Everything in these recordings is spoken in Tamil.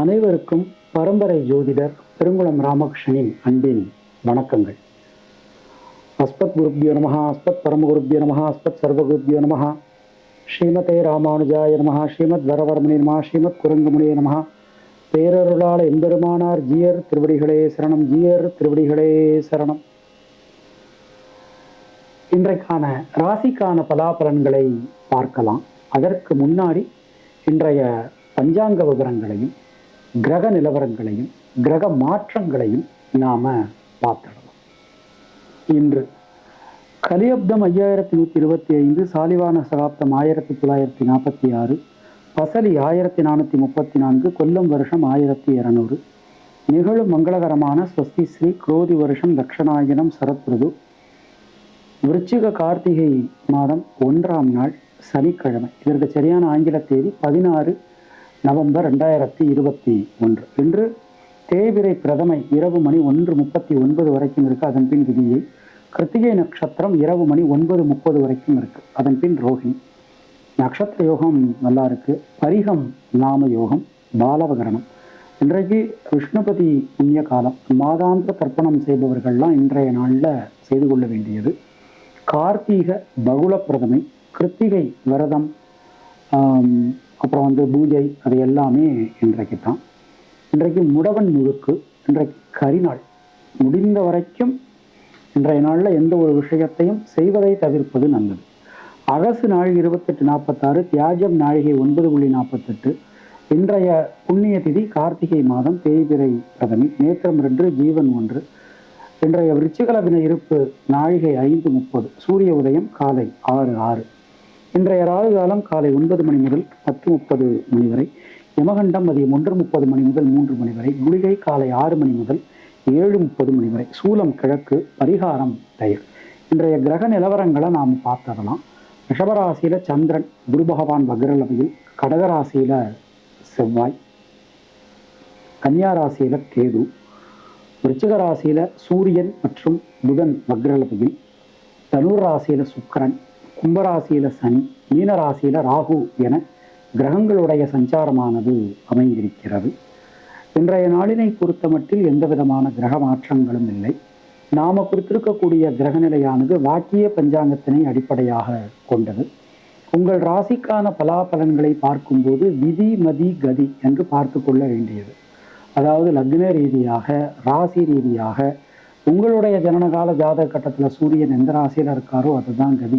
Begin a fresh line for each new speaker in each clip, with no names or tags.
அனைவருக்கும் பரம்பரை ஜோதிடர் பெருங்குளம் ராமகிருஷ்ணனின் அன்பின் வணக்கங்கள். அஸ்பத் குருப்பியோ நமஹ அஸ்பத் பரமகுருப்பியோ நமஹ அஸ்பத் சர்வகுருப்பியோ நமஹ ஸ்ரீமதே ராமானுஜாய நமஹ ஸ்ரீமத் வரவரமணி நமஹ ஸ்ரீமத் குரங்குமணியே நமஹ. பேரருளாள எம்பெருமானார் ஜியர் திருவடிகளே சரணம் ஜியர் திருவடிகளே சரணம். இன்றைக்கான ராசிக்கான பலாபலன்களை பார்க்கலாம். அதற்கு முன்னாடி இன்றைய பஞ்சாங்க விவரங்களையும் கிரக நிலவரங்களையும் கிரக மாற்றங்களையும் நாம பார்த்துடலாம். இன்று கலியப்தம் ஐயாயிரத்தி நூற்றி இருபத்தி ஐந்து சாலிவான சகாப்தம் ஆயிரத்தி தொள்ளாயிரத்தி நாற்பத்தி ஆறு பசலி ஆயிரத்தி நானூற்றி முப்பத்தி நான்கு கொல்லம் வருஷம் ஆயிரத்தி இருநூறு நிகழும் மங்களகரமான ஸ்வஸ்தி ஸ்ரீ குரோதி வருஷம் தக்ஷணாயனம் சரத்ருது விருச்சிக கார்த்திகை மாதம் ஒன்றாம் நாள் சனிக்கிழமை. இதற்கு சரியான ஆங்கில தேதி பதினாறு நவம்பர் ரெண்டாயிரத்தி இருபத்தி ஒன்று. இன்று தேவிரை பிரதமை இரவு மணி ஒன்று முப்பத்தி ஒன்பது வரைக்கும் இருக்கு. அதன் பின் விதியை கிருத்திகை நட்சத்திரம் இரவு மணி ஒன்பது முப்பது வரைக்கும் இருக்கு. அதன் பின் ரோஹிணி. நட்சத்திர யோகம் நல்லா இருக்கு. பரிகம் நாம யோகம் பாலவகரணம். இன்றைக்கு விஷ்ணுபதி புண்ணிய காலம். மாதாந்திர தர்ப்பணம் செய்பவர்கள்லாம் இன்றைய நாளில் செய்து கொள்ள வேண்டியது. கார்த்திக பகுல பிரதமை கிருத்திகை விரதம் அப்புறம் வந்து பூஜை அது எல்லாமே இன்றைக்கு தான் இன்றைக்கு முடவன் முழுக்கு இன்றைக்கு கரிநாள். முடிந்த வரைக்கும் இன்றைய நாளில் எந்த ஒரு விஷயத்தையும் செய்வதை தவிர்ப்பது நல்லது. அரசு நாழிகை இருபத்தெட்டு நாற்பத்தாறு தியாஜம் நாழிகை ஒன்பது புள்ளி நாற்பத்தெட்டு இன்றைய புண்ணிய திதி கார்த்திகை மாதம் தேய்பிரை பிரதமி நேத்திரம் ரெண்டு ஜீவன் ஒன்று இன்றைய விருச்சிகலவின இருப்பு நாழிகை ஐந்து முப்பது சூரிய உதயம் காலை ஆறு ஆறு. இன்றைய ராகு காலம் காலை ஒன்பது மணி முதல் பத்து முப்பது மணி வரை யமகண்டம் மதியம் ஒன்று முப்பது மணி முதல் மூன்று மணி வரை குளிகை காலை ஆறு மணி முதல் ஏழு முப்பது மணி வரை சூலம் கிழக்கு பரிகாரம் தயிர். இன்றைய கிரக நிலவரங்களை நாம் பார்த்ததெல்லாம் ரிஷபராசியில சந்திரன் குரு பகவான் வக்ரலவையில் கடகராசியில செவ்வாய் கன்னியாராசியில கேது விருச்சிக ராசியில சூரியன் மற்றும் புதன் வக்ரலவையில் தனுர் ராசியில சுக்கிரன் கும்பராசியில சனி மீன ராசியில ராகு என கிரகங்களுடைய சஞ்சாரமானது அமைந்திருக்கிறது. இன்றைய நாளினை பொறுத்தமட்டில் எந்த விதமான கிரக மாற்றங்களும் இல்லை. நாம கொடுத்திருக்கக்கூடிய கிரகநிலையானது வாக்கிய பஞ்சாங்கத்தினை அடிப்படையாக கொண்டது. உங்கள் ராசிக்கான பலாபலன்களை பார்க்கும்போது விதி மதி கதி என்று பார்த்து கொள்ள வேண்டியது. அதாவது லக்ன ரீதியாக ராசி ரீதியாக உங்களுடைய ஜனனகால ஜாதக கட்டத்தில் சூரியன் எந்த ராசியில் இருக்காரோ அதுதான் கதி.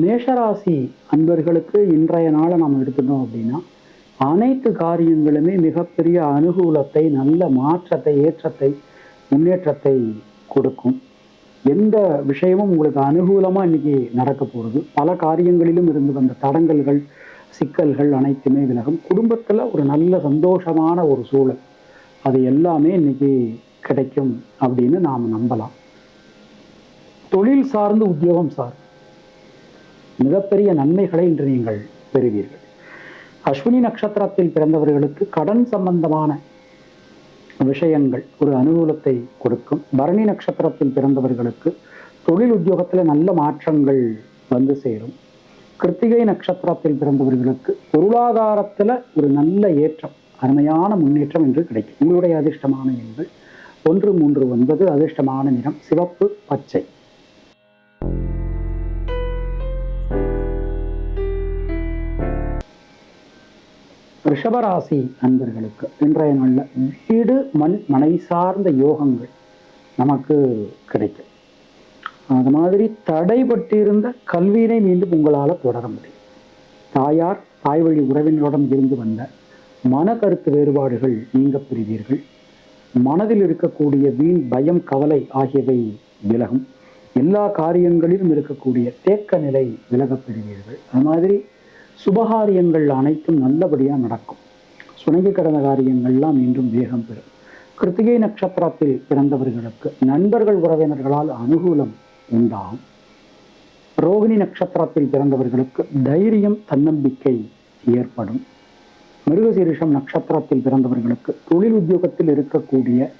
மேஷராசி அன்பர்களுக்கு இன்றைய நாளை நாம் எடுத்துட்டோம் அப்படின்னா அனைத்து காரியங்களுமே மிகப்பெரிய அனுகூலத்தை நல்ல மாற்றத்தை ஏற்றத்தை முன்னேற்றத்தை கொடுக்கும். எந்த விஷயமும் உங்களுக்கு அனுகூலமாக இன்னைக்கு நடக்க போகிறது பல காரியங்களிலும் இருந்து வந்த தடங்கல்கள் சிக்கல்கள் அனைத்துமே விலகும். குடும்பத்தில் ஒரு நல்ல சந்தோஷமான ஒரு சூழல். அது எல்லாமே இன்னைக்கு கிடைக்கும் அப்படின்னு நாம் நம்பலாம். தொழில் சார்ந்து உத்தியோகம் சார். மிகப்பெரிய நன்மைகளை இன்று நீங்கள் பெறுவீர்கள். அஸ்வினி நட்சத்திரத்தில் பிறந்தவர்களுக்கு கடன் சம்பந்தமான விஷயங்கள் ஒரு அனுகூலத்தை கொடுக்கும். பரணி நட்சத்திரத்தில் பிறந்தவர்களுக்கு தொழில் உத்தியோகத்தில் நல்ல மாற்றங்கள் வந்து சேரும். கிருத்திகை நட்சத்திரத்தில் பிறந்தவர்களுக்கு பொருளாதாரத்தில் ஒரு நல்ல ஏற்றம் அருமையான முன்னேற்றம் என்று கிடைக்கும். உங்களுடைய அதிர்ஷ்டமான எண்கள் ஒன்று மூன்று ஒன்பது அதிர்ஷ்டமான நிறம் சிவப்பு பச்சை. ரிஷபராசி நண்பர்களுக்கு இன்றைய நாளில் வீடு மண் மனை சார்ந்த யோகங்கள் நமக்கு கிடைக்கும். அது மாதிரி தடைபட்டிருந்த கல்வியினை மீண்டும் உங்களால் தொடர முடியும். தாயார் தாய் வழி உறவினருடன் இருந்து வந்த மன கருத்து வேறுபாடுகள் நீங்க பெறுவீர்கள். மனதில் இருக்கக்கூடிய வீண் பயம் கவலை ஆகியவை விலகும். எல்லா காரியங்களிலும் இருக்கக்கூடிய தேக்க நிலை விலகப் பெறுவீர்கள். அது மாதிரி சுபகாரியங்கள் அனைத்தும் நல்லபடியாக நடக்கும். சுணங்கி கடந்த காரியங்கள்லாம் மீண்டும் வேகம் பெறும். கிருத்திகை நட்சத்திரத்தில் பிறந்தவர்களுக்கு நண்பர்கள் உறவினர்களால் அனுகூலம் உண்டாகும். ரோகிணி நட்சத்திரத்தில் பிறந்தவர்களுக்கு தைரியம் தன்னம்பிக்கை ஏற்படும். மிருகசீரிஷம் நட்சத்திரத்தில் பிறந்தவர்களுக்கு தொழில் உத்தியோகத்தில் இருக்கக்கூடிய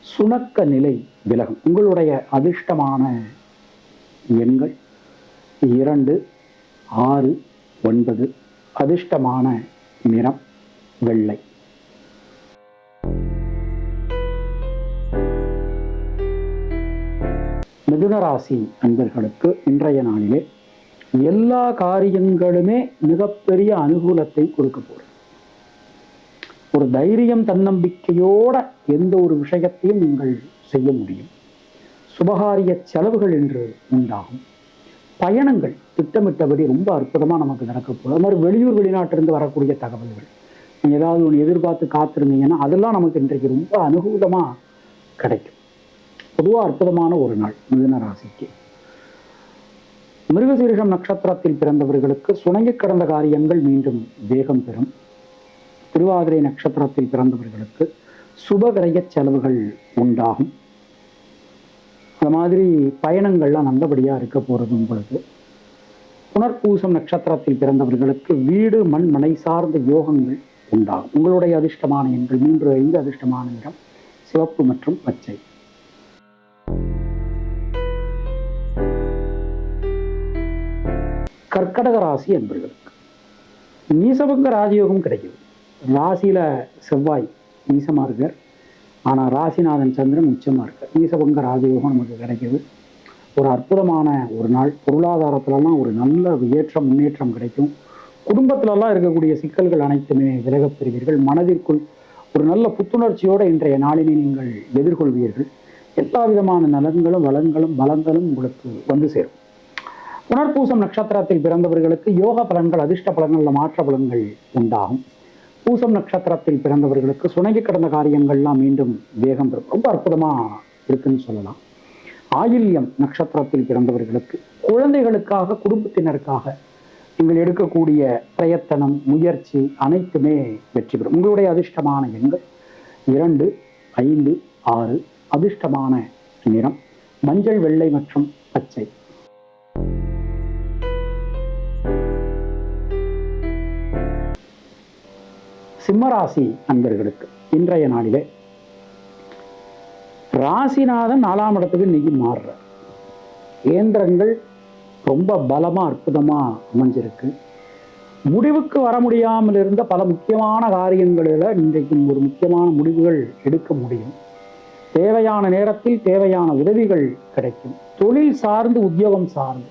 சுணக்க நிலை விலகும். உங்களுடைய அதிர்ஷ்டமான எண்கள் இரண்டு ஆறு ஒன்பது. அதிர்ஷ்டமான நிறம் வெள்ளை. மிதுனராசி நண்பர்களுக்கு அன்பர்களுக்கு இன்றைய நாளிலே எல்லா காரியங்களுமே மிகப்பெரிய அனுகூலத்தை கொடுக்க போகிறது ஒரு தைரியம் தன்னம்பிக்கையோட எந்த ஒரு விஷயத்தையும் நீங்கள் செய்ய முடியும். சுபகாரிய செலவுகள் என்று உண்டாகும். பயணங்கள் திட்டமிட்டபடி ரொம்ப அற்புதமாக நமக்கு நடக்க போகுது. அது மாதிரி வெளியூர் வெளிநாட்டிலிருந்து வரக்கூடிய தகவல்கள். நீங்கள் ஏதாவது ஒன்று எதிர்பார்த்து காத்திருந்தீங்கன்னா அதெல்லாம் நமக்கு இன்றைக்கு ரொம்ப அனுகூலமாக கிடைக்கும். பொதுவாக அற்புதமான ஒரு நாள் மிதுன ராசிக்கு. மிருகசீரிஷம் நட்சத்திரத்தில் பிறந்தவர்களுக்கு சுணங்கி கடந்த காரியங்கள் மீண்டும் வேகம் பெறும். திருவாதிரை நட்சத்திரத்தில் பிறந்தவர்களுக்கு சுப செலவுகள் உண்டாகும். இந்த மாதிரி பயணங்கள்லாம் நல்லபடியாக இருக்க போகிறது உங்களுக்கு. புனர்பூசம் நட்சத்திரத்தில் பிறந்தவர்களுக்கு வீடு மண் மனை சார்ந்த யோகங்கள் உண்டாகும். உங்களுடைய அதிர்ஷ்டமான எண்கள் மூன்று ஐந்து அதிர்ஷ்டமான நிறம் சிவப்பு மற்றும் பச்சை. கர்க்கடக ராசி என்பர்களுக்கு நீசபங்க ராஜயோகம் கிடைக்குது. ராசியில செவ்வாய் நீசமாக இருக்கார். ஆனால் ராசிநாதன் சந்திரன் உச்சமாக இருக்கு நீசபங்க ராஜயோகம் நமக்கு கிடைக்குது. ஒரு அற்புதமான ஒரு நாள். பொருளாதாரத்துலலாம் ஒரு நல்ல ஏற்றம் முன்னேற்றம் கிடைக்கும். குடும்பத்திலலாம் இருக்கக்கூடிய சிக்கல்கள் அனைத்துமே விலகப் பெறுவீர்கள். மனதிற்குள் ஒரு நல்ல புத்துணர்ச்சியோடு இன்றைய நாளினை நீங்கள் எதிர்கொள்வீர்கள். எல்லா விதமான நலன்களும் வளங்களும் பலங்களும் உங்களுக்கு வந்து சேரும். புனர்பூசம் நட்சத்திரத்தில் பிறந்தவர்களுக்கு யோக பலன்கள் அதிர்ஷ்ட பலன்களில் மாற்ற பலன்கள் உண்டாகும். பூசம் நட்சத்திரத்தில் பிறந்தவர்களுக்கு சுணங்கி கடந்த காரியங்கள்லாம் மீண்டும் வேகம் பெறும். ரொம்ப அற்புதமாக இருக்குன்னு சொல்லலாம். ஆயில்யம் நட்சத்திரத்தில் பிறந்தவர்களுக்கு குழந்தைகளுக்காக குடும்பத்தினருக்காக நீங்கள் எடுக்கக்கூடிய பிரயத்தனம் முயற்சி அனைத்துமே வெற்றி பெறும். உங்களுடைய அதிர்ஷ்டமான எண்கள் இரண்டு ஐந்து ஆறு அதிர்ஷ்டமான நிறம் மஞ்சள் வெள்ளை மற்றும் பச்சை. சிம்மராசி அன்பர்களுக்கு இன்றைய நாளிலே ராசிநாதன் நாலாம் இடத்துக்கு இன்னைக்கு மாறுற கேந்திரங்கள் ரொம்ப பலமா அற்புதமா அமைஞ்சிருக்கு. முடிவுக்கு வர முடியாமல் இருந்த பல முக்கியமான காரியங்களில் இன்றைக்கு ஒரு முக்கியமான முடிவுகள் எடுக்க முடியும். தேவையான நேரத்தில் தேவையான உதவிகள் கிடைக்கும். தொழில் சார்ந்து உத்தியோகம் சார்ந்து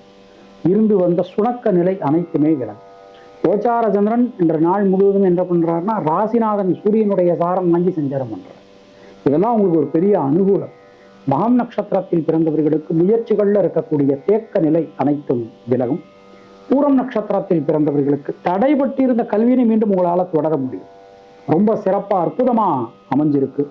இருந்து வந்த சுணக்க நிலை அனைத்துமே விலகும். கோச்சார சந்திரன் என்ற நாள் முழுவதும் என்ன பண்றாருன்னா ராசிநாதன் சூரியனுடைய சாரம் வாங்கி சஞ்சாரம் பண்ணுறார் இதெல்லாம் உங்களுக்கு ஒரு பெரிய அனுகூலம். மகம் நட்சத்திரத்தில் பிறந்தவர்களுக்கு முயற்சிகள்ல இருக்கக்கூடிய தேக்க நிலை அனைத்தும் விலகும். பூரம் நட்சத்திரத்தில் பிறந்தவர்களுக்கு தடைபட்டிருந்த கல்வியினை மீண்டும் உங்களால தொடர முடியும். ரொம்ப சிறப்பா அற்புதமா அமைஞ்சிருக்கு.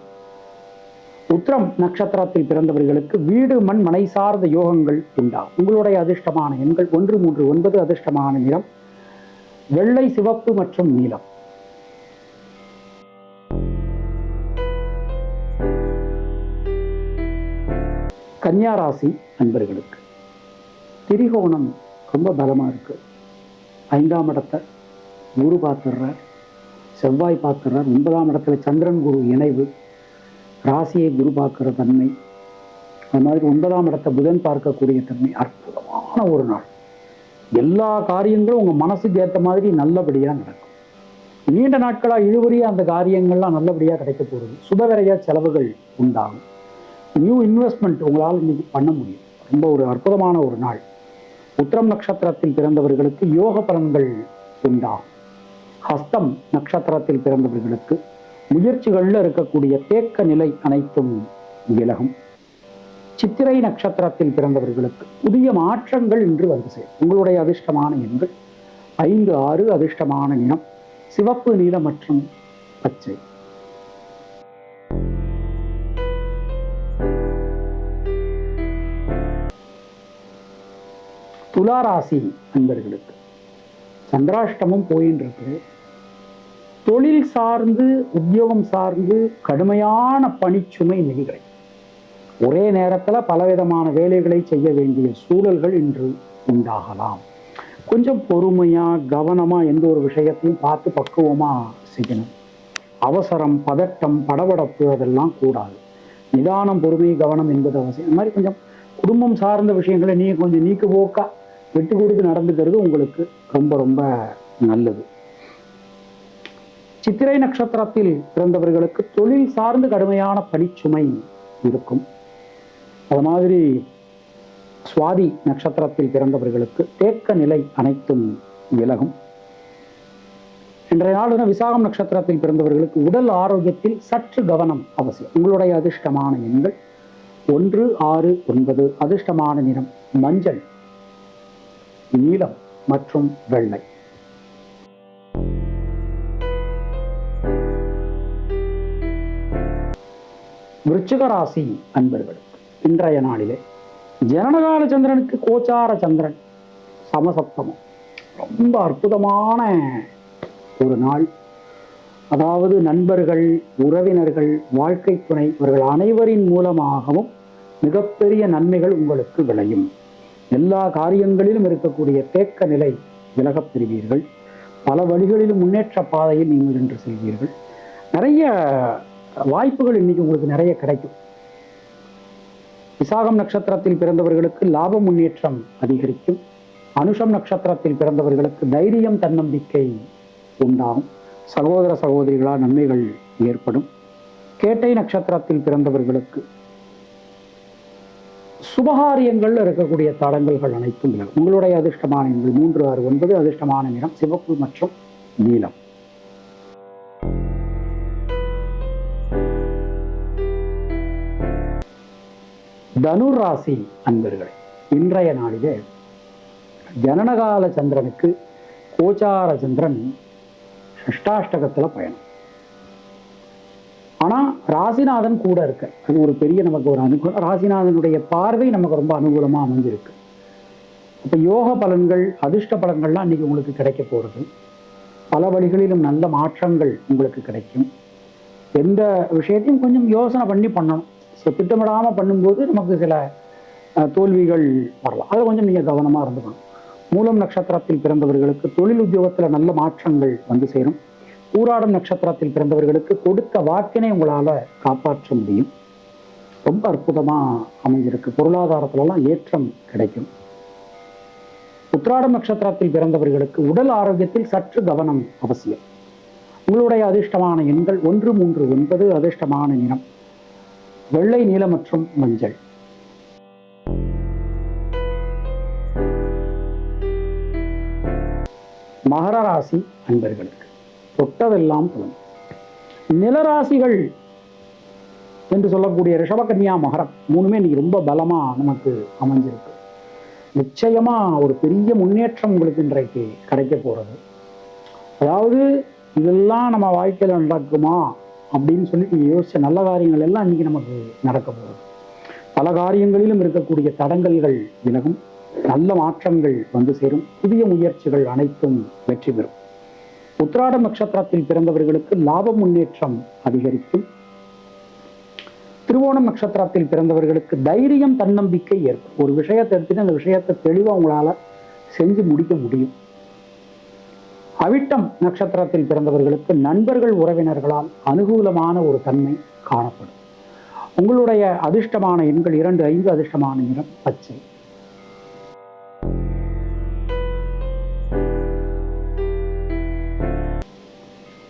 உத்திரம் நட்சத்திரத்தில் பிறந்தவர்களுக்கு வீடு மண் மனை சார்ந்த யோகங்கள் உண்டாகும் உங்களுடைய அதிர்ஷ்டமான எண்கள் ஒன்று மூன்று ஒன்பது அதிர்ஷ்டமான நிறம். வெள்ளை சிவப்பு மற்றும் நீலம். கன்னியாராசி ராசி திரிகோணம் ரொம்ப பலமா இருக்கு. ஐந்தாம் இடத்தை குரு பார்த்துடுறார். செவ்வாய் பார்த்துடுறார். ஒன்பதாம் இடத்துல சந்திரன் குரு இணைவு. ராசியை குரு பார்க்குற தன்மை. அது மாதிரி ஒன்பதாம் இடத்தை புதன் பார்க்கக்கூடிய தன்மை அற்புதமான ஒரு நாள். எல்லா காரியங்களும் உங்கள் மனசுக்கு ஏற்ற மாதிரி நல்லபடியாக நடக்கும். நீண்ட நாட்களாக இழுவறிய அந்த காரியங்கள்லாம் நல்லபடியாக கிடைக்க போகுது. சுபவிரைய செலவுகள் உண்டாகும். நியூ இன்வெஸ்ட்மெண்ட் உங்களால் இன்னைக்கு பண்ண முடியும். ரொம்ப ஒரு அற்புதமான ஒரு நாள். உத்திரம் நட்சத்திரத்தில் பிறந்தவர்களுக்கு யோக பலன்கள் உண்டாகும். ஹஸ்தம் நட்சத்திரத்தில் பிறந்தவர்களுக்கு முயற்சிகளில் இருக்கக்கூடிய தேக்க நிலை அனைத்தும் விலகும். சித்திரை நட்சத்திரத்தில் பிறந்தவர்களுக்கு புதிய மாற்றங்கள் இன்று வந்து சேரும். உங்களுடைய அதிர்ஷ்டமான எண்கள் ஐந்து ஆறு அதிர்ஷ்டமான நிறம் சிவப்பு நீலம் மற்றும் பச்சை. துளாராசி நண்பர்களுக்கு சந்திராஷ்டமம் போயின்றது தொழில் சார்ந்து உத்தியோகம் சார்ந்து கடுமையான பணிச்சுமை இன்னைக்கு ஒரே நேரத்தில் பலவிதமான வேலைகளை செய்ய வேண்டிய சூழல்கள் இன்று உண்டாகலாம். கொஞ்சம் பொறுமையா கவனமா எந்த ஒரு விஷயத்தையும் பார்த்து பக்குவமா செய்யணும். அவசரம் பதட்டம் படபடப்பு அதெல்லாம் கூடாது. நிதானம் பொறுமை கவனம் என்பது அவசியம். இந்த மாதிரி கொஞ்சம் குடும்பம் சார்ந்த விஷயங்களை நீங்க கொஞ்சம் நீக்கு போக்கா விட்டு கொடுத்து நடந்துக்கிறது உங்களுக்கு ரொம்ப ரொம்ப நல்லது. சித்திரை நட்சத்திரத்தில் பிறந்தவர்களுக்கு தொழில் சார்ந்து கடுமையான பணிச்சுமை இருக்கும். அது மாதிரி சுவாதி நட்சத்திரத்தில் பிறந்தவர்களுக்கு தேக்க நிலை அனைத்தும் விலகும். இன்றைய நாள் விசாகம் நட்சத்திரத்தில் பிறந்தவர்களுக்கு உடல் ஆரோக்கியத்தில் சற்று கவனம் அவசியம். உங்களுடைய அதிர்ஷ்டமான எண்கள் ஒன்று ஆறு ஒன்பது. அதிர்ஷ்டமான நிறம் மஞ்சள் நீலம் மற்றும் வெள்ளை. விருச்சிக ராசி அன்பர்கள் இன்றைய நாளிலே ஜனனகால சந்திரனுக்கு கோச்சார சந்திரன் சமசப்தமம். ரொம்ப அற்புதமான ஒரு நாள். அதாவது நண்பர்கள் உறவினர்கள் வாழ்க்கை துணை இவர்கள் அனைவரின் மூலமாகவும் மிகப்பெரிய நன்மைகள் உங்களுக்கு விளையும். எல்லா காரியங்களிலும் இருக்கக்கூடிய தேக்க நிலை விலகப் பெறுவீர்கள். பல வழிகளிலும் முன்னேற்ற பாதையில் நீங்கள் நின்று செல்வீர்கள். நிறைய வாய்ப்புகள் இன்னைக்கு உங்களுக்கு நிறைய கிடைக்கும். விசாகம் நட்சத்திரத்தில் பிறந்தவர்களுக்கு லாப முன்னேற்றம் அதிகரிக்கும். அனுஷம் நட்சத்திரத்தில் பிறந்தவர்களுக்கு தைரியம் தன்னம்பிக்கை உண்டாகும். சகோதர சகோதரிகளால் நன்மைகள் ஏற்படும். கேட்டை நட்சத்திரத்தில் பிறந்தவர்களுக்கு சுபகாரியங்கள் இருக்கக்கூடிய தடங்கல்கள் அனைத்தும் விலகும் உங்களுடைய அதிர்ஷ்டமான எண்கள் மூன்று ஆறு ஒன்பது அதிர்ஷ்டமான நிறம் சிவப்பு மற்றும் நீலம். தனுர் ராசி அன்பர்களே இன்றைய நாளிலே ஜனனகால சந்திரனுக்கு கோச்சார சந்திரன் ஷஷ்டாஷ்டகத்துல பயணம். ஆனா ராசிநாதன் கூட இருக்க அது ஒரு பெரிய நமக்கு ஒரு அனுகூலம் ராசிநாதனுடைய பார்வை நமக்கு ரொம்ப அனுகூலமா அமைஞ்சிருக்கு. இப்போ யோக பலன்கள் அதிர்ஷ்ட பலன்கள்லாம் இன்றைக்கி உங்களுக்கு கிடைக்க போறது. பல வழிகளிலும் நல்ல மாற்றங்கள் உங்களுக்கு கிடைக்கும். எந்த விஷயத்தையும் கொஞ்சம் யோசனை பண்ணி பண்ணணும். ஸோ திட்டமிடாமல் பண்ணும்போது நமக்கு சில தோல்விகள் வரலாம். அதை கொஞ்சம் நீங்க கவனமா இருந்துக்கணும். மூலம் நட்சத்திரத்தில் பிறந்தவர்களுக்கு தொழில் உத்தியோகத்துல நல்ல மாற்றங்கள் வந்து சேரும். ஊராடம் நட்சத்திரத்தில் பிறந்தவர்களுக்கு கொடுத்த வாக்கினை உங்களால காப்பாற்ற முடியும். ரொம்ப அற்புதமா அமைஞ்சிருக்கு. பொருளாதாரத்துலலாம் ஏற்றம் கிடைக்கும். உத்ராடம் நட்சத்திரத்தில் பிறந்தவர்களுக்கு உடல் ஆரோக்கியத்தில் சற்று கவனம் அவசியம். உங்களுடைய அதிர்ஷ்டமான எண்கள் ஒன்று மூன்று ஒன்பது அதிர்ஷ்டமான நிறம். வெள்ளை நீல மற்றும் மஞ்சள். மகர ராசி அன்பர்களுக்கு தொட்டதெல்லாம் புலம் நிலராசிகள் என்று சொல்லக்கூடிய ரிஷபகன்யா மகரம் மூணுமே இன்னைக்கு ரொம்ப பலமா நமக்கு அமைஞ்சிருக்கு. நிச்சயமா ஒரு பெரிய முன்னேற்றம் உங்களுக்கு இன்றைக்கு கிடைக்க போறது. அதாவது இதெல்லாம் நம்ம வாழ்க்கையில் நடக்குமா? அப்படின்னு சொல்லி யோசிச்ச நல்ல காரியங்கள் எல்லாம் இன்னைக்கு நமக்கு நடக்க போகுது. பல காரியங்களிலும் இருக்கக்கூடிய தடங்கல்கள் விலகும். நல்ல மாற்றங்கள் வந்து சேரும். புதிய முயற்சிகள் அனைத்தும் வெற்றி பெறும். உத்திராட நட்சத்திரத்தில் பிறந்தவர்களுக்கு லாப முன்னேற்றம் அதிகரிக்கும். திருவோணம் நட்சத்திரத்தில் பிறந்தவர்களுக்கு தைரியம் தன்னம்பிக்கை ஏற்படும். ஒரு விஷயத்தை எடுத்துட்டு அந்த விஷயத்தை தெளிவாக உங்களால செஞ்சு முடிக்க முடியும். அவிட்டம் நட்சத்திரத்தில் பிறந்தவர்களுக்கு நண்பர்கள் உறவினர்களால் அனுகூலமான ஒரு தன்மை காணப்படும். உங்களுடைய அதிர்ஷ்டமான எண்கள் இரண்டு ஐந்து அதிர்ஷ்டமான நிறம் பச்சை.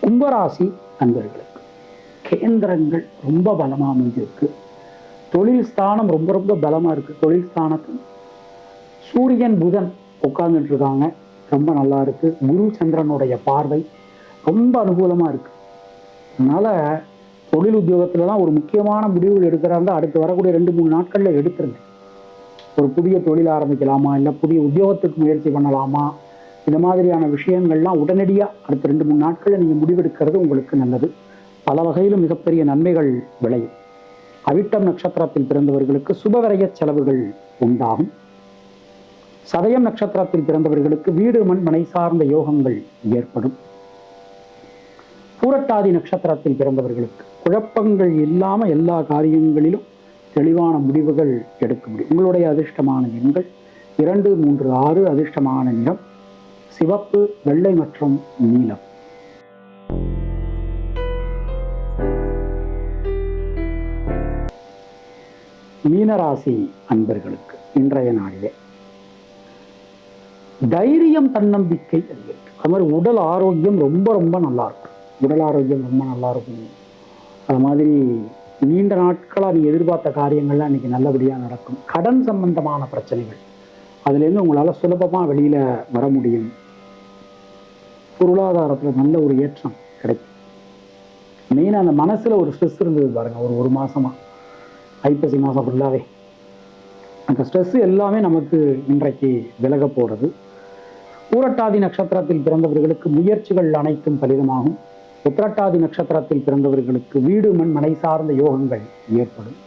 கும்பராசி நண்பர்களுக்கு கேந்திரங்கள் ரொம்ப பலமா அமைஞ்சிருக்கு. தொழில் ஸ்தானம் ரொம்ப ரொம்ப பலமா இருக்கு. தொழில் ஸ்தானத்தில் சூரியன் புதன் உட்கார்ந்துட்டு இருக்காங்க. ரொம்ப நல்லா இருக்கு. குரு சந்திரனுடைய பார்வை ரொம்ப அனுகூலமா இருக்கு. அதனால தொழில் உத்தியோகத்துல தான் ஒரு முக்கியமான முடிவுகள் எடுக்கிறாங்க அடுத்து வரக்கூடிய ரெண்டு மூணு நாட்கள்ல எடுத்துருங்க. ஒரு புதிய தொழில் ஆரம்பிக்கலாமா? இல்லை புதிய உத்தியோகத்துக்கு முயற்சி பண்ணலாமா? இந்த மாதிரியான விஷயங்கள்லாம் உடனடியா அடுத்த ரெண்டு மூணு நாட்கள்ல நீங்க முடிவெடுக்கிறது உங்களுக்கு நல்லது. பல வகையிலும் மிகப்பெரிய நன்மைகள் விளையும். அவிட்டம் நட்சத்திரத்தில் பிறந்தவர்களுக்கு சுபவரைய செலவுகள் உண்டாகும். சதயம் நட்சத்திரத்தில் பிறந்தவர்களுக்கு வீடு மண் மனை சார்ந்த யோகங்கள் ஏற்படும். பூரட்டாதி நட்சத்திரத்தில் பிறந்தவர்களுக்கு குழப்பங்கள் இல்லாமல் எல்லா காரியங்களிலும் தெளிவான முடிவுகள் எடுக்க முடியும். உங்களுடைய அதிர்ஷ்டமான எண்கள் இரண்டு மூன்று ஆறு அதிர்ஷ்டமான நிறம் சிவப்பு வெள்ளை மற்றும் நீலம். மீனராசி அன்பர்களுக்கு இன்றைய நாளிலே தைரியம் தன்னம்பிக்கை அதிகரிக்கும் அது மாதிரி உடல் ஆரோக்கியம் ரொம்ப ரொம்ப நல்லா இருக்கும் உடல் ஆரோக்கியம் ரொம்ப நல்லா இருக்கும் அது மாதிரி நீண்ட நாட்களாக நீ எதிர்பார்த்த காரியங்கள்லாம் இன்றைக்கி நல்லபடியாக நடக்கும். கடன் சம்பந்தமான பிரச்சனைகள். அதுலேருந்து உங்களால் சுலபமாக வெளியில் வர முடியும். பொருளாதாரத்தில் நல்ல ஒரு ஏற்றம் கிடைக்கும். மெயினாக அந்த மனசில் ஒரு ஸ்ட்ரெஸ் இருந்தது பாருங்க ஒரு ஒரு மாசமா. ஐப்பசி மாதம் ஃபுல்லாகவே அந்த ஸ்ட்ரெஸ் எல்லாமே நமக்கு இன்றைக்கு விலக போகிறது பூரட்டாதி நட்சத்திரத்தில் பிறந்தவர்களுக்கு முயற்சிகள் அனைத்தும் பலிதமாகும். உத்திரட்டாதி நட்சத்திரத்தில் பிறந்தவர்களுக்கு வீடு மண் மனை சார்ந்த யோகங்கள் ஏற்படும்.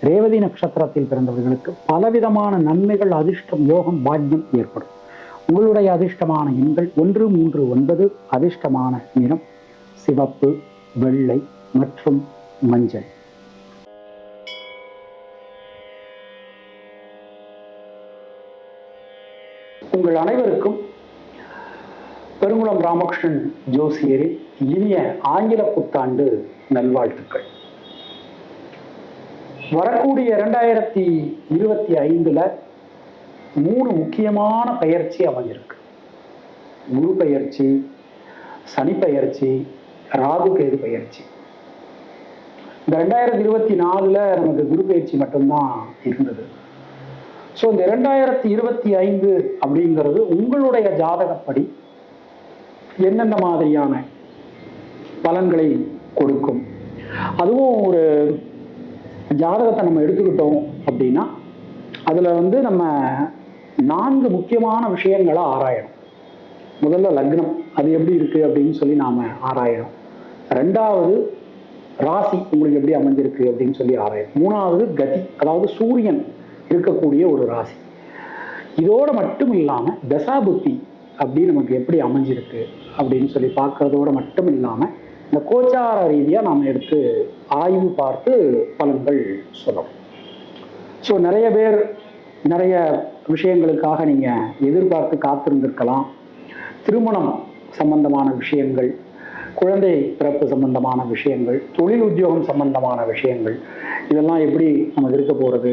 ரேவதி நட்சத்திரத்தில் பிறந்தவர்களுக்கு பலவிதமான நன்மைகள் அதிர்ஷ்டம் யோகம் பாக்கியம் ஏற்படும். உங்களுடைய அதிர்ஷ்டமான எண்கள் ஒன்று மூன்று ஒன்பது அதிர்ஷ்டமான நிறம் சிவப்பு வெள்ளை மற்றும் மஞ்சள். உங்கள் அனைவருக்கும் பெருங்குளம் ராமகிருஷ்ணன் ஜோசியரின் இனிய ஆங்கில புத்தாண்டு நல்வாழ்த்துக்கள். வரக்கூடிய இரண்டாயிரத்தி இருபத்தி ஐந்துல மூணு முக்கியமான பயிற்சி அமைஞ்சிருக்கு. குரு பயிற்சி சனி பயிற்சி ராகு கேது பயிற்சி. இந்த ரெண்டாயிரத்தி இருபத்தி நாலுல நமக்கு குரு பயிற்சி மட்டும்தான் இருந்தது. ஸோ இந்த ரெண்டாயிரத்தி இருபத்தி ஐந்து அப்படிங்கிறது உங்களுடைய ஜாதகப்படி எந்தெந்த மாதிரியான பலன்களை கொடுக்கும்? அதுவும் ஒரு ஜாதகத்தை நம்ம எடுத்துக்கிட்டோம் அப்படின்னா அதில் வந்து நம்ம நான்கு முக்கியமான விஷயங்களை ஆராயணும். முதல்ல லக்னம் அது எப்படி இருக்குது அப்படின்னு சொல்லி நாம் ஆராயணும். ரெண்டாவது ராசி உங்களுக்கு எப்படி அமைஞ்சிருக்கு அப்படின்னு சொல்லி ஆராயணும். மூணாவது கதி அதாவது சூரியன் இருக்கக்கூடிய ஒரு ராசி. இதோட மட்டும் இல்லாமல் தசாபுத்தி அப்படி நமக்கு எப்படி அமைஞ்சிருக்கு அப்படின்னு சொல்லி பார்க்கறதோட மட்டும் இல்லாமல் இந்த கோச்சார ரீதியாக நாம் எடுத்து ஆய்வு பார்த்து பலன்கள் சொல்லணும். ஸோ நிறைய பேர் நிறைய விஷயங்களுக்காக நீங்கள் எதிர்பார்த்து காத்திருந்திருக்கலாம். திருமணம் சம்பந்தமான விஷயங்கள் குழந்தை பிறப்பு சம்பந்தமான விஷயங்கள் தொழில் உத்தியோகம் சம்பந்தமான விஷயங்கள் இதெல்லாம் எப்படி நமக்கு இருக்க போகிறது